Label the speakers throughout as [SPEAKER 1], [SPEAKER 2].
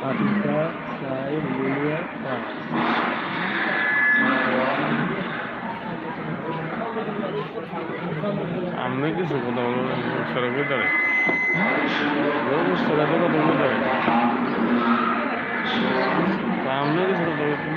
[SPEAKER 1] Afifa Saeed Lilia পাঁচ
[SPEAKER 2] আপনি কিছু কথা বলবেন সড়কে দাঁড়ায় সড়কে কথা বলতে কিছু কথা বলছেন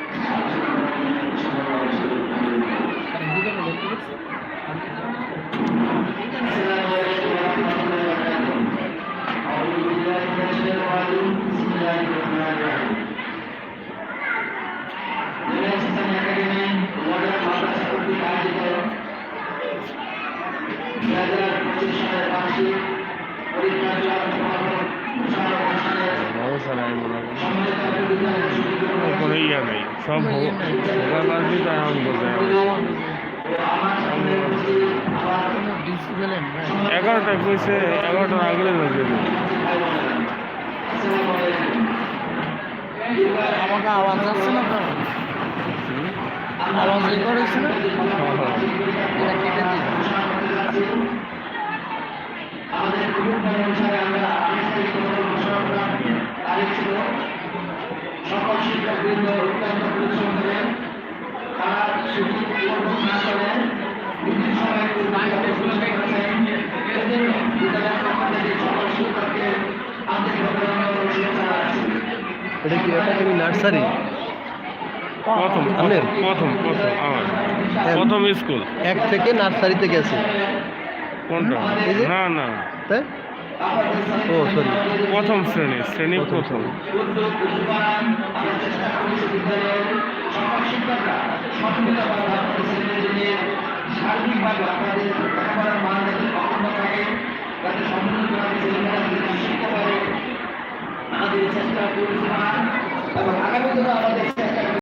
[SPEAKER 2] これいいやない。サンボ、小川時代あんございます。করতে এগারোটা কইছে এগারোটা আগলে ধরবে
[SPEAKER 1] আমাকে আওয়াজ আসছে না তো আওয়াজ রেকর্ড হয়েছে না এটা কি এটা কি নার্সারি?
[SPEAKER 2] প্রথম
[SPEAKER 1] আপনার?
[SPEAKER 2] প্রথম প্রথম আমার প্রথম স্কুল।
[SPEAKER 1] এক থেকে নার্সারিতে গেছে।
[SPEAKER 2] কোনটা? না না।
[SPEAKER 1] তাই? ও সরি
[SPEAKER 2] প্রথম শ্রেণি শ্রেণি প্রথম
[SPEAKER 3] মান আমাদের চেষ্টা এবং আগামী দিনে আমাদের